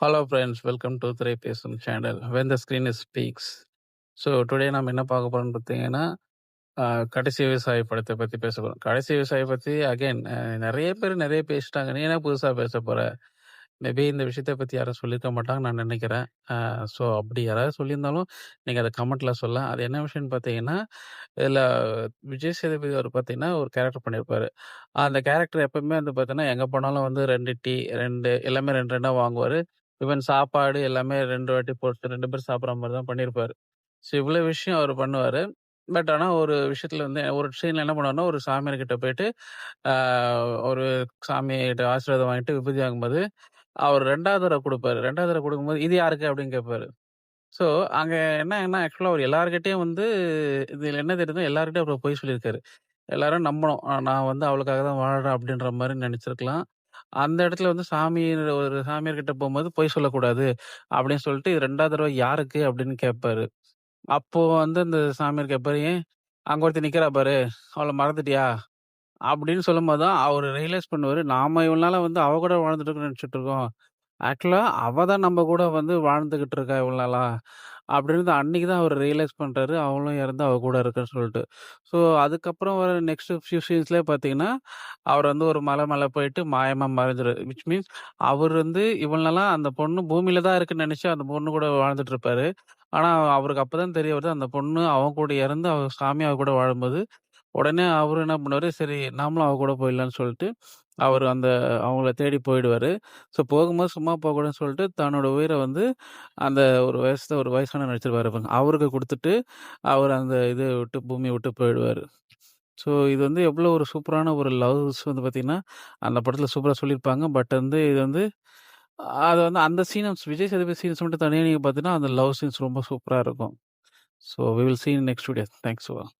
Hello friends welcome to Thirai Pesum channel when the screen is speaks so today நம்ம என்ன பார்க்க போகிறோம்னு பார்த்தீங்கன்னா கடைசி விவசாய படத்தை பற்றி பேச போகிறோம் கடைசி விவசாய பற்றி அகைன் நிறைய பேர் நிறைய பேசிட்டாங்க. நீ என்ன புதுசாக பேச போகிற மேபி இந்த விஷயத்தை பற்றி யாரும் சொல்லியிருக்க மாட்டாங்க நான் நினைக்கிறேன். ஸோ அப்படி யாராவது சொல்லியிருந்தாலும் நீங்கள் அதை கமெண்ட்டில் சொல்லலாம். அது என்ன விஷயம்னு பார்த்தீங்கன்னா இதில் விஜய் சேதுபதி அவர் பார்த்தீங்கன்னா ஒரு கேரக்டர் பண்ணியிருப்பார். அந்த கேரக்டர் எப்பவுமே வந்து பார்த்தீங்கன்னா எங்கே போனாலும் வந்து ரெண்டு டீ ரெண்டு எல்லாமே ரெண்டு ரெண்டாக வாங்குவார். ஈவன் சாப்பாடு எல்லாமே ரெண்டு வாட்டி போட்டு ரெண்டு பேர் சாப்பிட்ற மாதிரி தான் பண்ணியிருப்பாரு. ஸோ இவ்வளோ விஷயம் அவர் பண்ணுவார் பட் ஆனால் ஒரு விஷயத்தில் வந்து ஒரு சீனில் என்ன பண்ணுவாருன்னா, ஒரு சாமியார்கிட்ட போயிட்டு, ஒரு சாமிகிட்ட ஆசீர்வாதம் வாங்கிட்டு விபூதி வாங்கும்போது, அவர் ரெண்டாவது தடவை கொடுப்பாரு ரெண்டாவது தடவை கொடுக்கும்போது "இது யாருக்கு?" அப்படின்னு கேட்பாரு. ஸோ அங்கே என்ன என்ன ஆக்சுவலாக அவர் எல்லாருக்கிட்டையும் வந்து இதில் என்ன தெரியுதோ எல்லாருக்கிட்டையும் அவர் பொய் சொல்லியிருக்காரு. எல்லாரும் நம்பணும். நான் வந்து அவளுக்காக தான் வாழறேன் அப்படின்ற மாதிரி நினச்சிருக்கலாம் அந்த இடத்துல வந்து சாமி ஒரு சாமியார் கிட்ட போம்போது பொய் சொல்லக்கூடாது அப்படின்னு சொல்லிட்டு, "இது 2வது தடவ யாருக்கு?" அப்படின்னு கேட்பாரு. அப்போ வந்து அந்த சாமியார் கேட்பாரு, "ஏன் அங்க ஒருத்தி நிக்கிறா பாரு, அவள மறந்துட்டியா?" அப்படின்னு சொல்லும்போது தான் அவரு ரியலைஸ் பண்ணுவாரு, நாம இவ்வளோ நாளா வந்து அவ கூட வாழ்ந்துட்டு இருக்கோம்னு நெனச்சுட்டு இருக்கோம். ஆக்சுவலா அவ தான் நம்ம கூட வந்து வாழ்ந்துகிட்டு இருக்கா இவ்வளோ நாளா. அப்படின்னு அன்னைக்கு தான் அவர் ரியலைஸ் பண்ணுறாரு அவளும் இறந்து அவ கூட இருக்கான்னு சொல்லிட்டு. ஸோ அதுக்கப்புறம் வர நெக்ஸ்ட் ஃபியூ சீன்ஸ்லேயே பார்த்தீங்கன்னா, அவர் வந்து ஒரு மலை மலை போயிட்டு மாயமாக மறைஞ்சிரு விச் மீன்ஸ் அவர் வந்து இவ்வளவு அந்த பொண்ணு பூமியில தான் இருக்குன்னு நினச்சி அந்த பொண்ணு கூட வாழ்ந்துட்டு இருப்பாரு. ஆனால் அவருக்கு அப்பதான் தெரிய வருது, அந்த பொண்ணு அவன் கூட இறந்து அவ சாமி அவ கூட வாழும்போது, உடனே அவரு என்ன பண்ணுவார் சரி நாமளும் அவ கூட போயிடலான்னு சொல்லிட்டு, அவர் அந்த அவங்கள தேடி போயிடுவார் ஸோ போகும்போது சும்மா போகக்கூடாதுன்னு சொல்லிட்டு, தன்னோட உயிரை வந்து அந்த ஒரு வயசுல ஒரு வயசான நடிச்சிருவார் இருப்பாங்க அவருக்கு கொடுத்துட்டு அவர் அந்த இது விட்டு பூமியை விட்டு போயிடுவார் ஸோ இது வந்து எவ்வளோ ஒரு சூப்பரான ஒரு லவ்ஸ் வந்து பார்த்திங்கன்னா அந்த படத்தில் சூப்பராக சொல்லியிருப்பாங்க. பட் வந்து இது வந்து அது வந்து அந்த சீனம்ஸ் விஜய் சேதுபதி சீன்ஸ் மட்டும் தனியாக நீங்கள் பார்த்தீங்கன்னா, அந்த லவ் சீன்ஸ் ரொம்ப சூப்பராக இருக்கும். So we will seen next video. Thanks for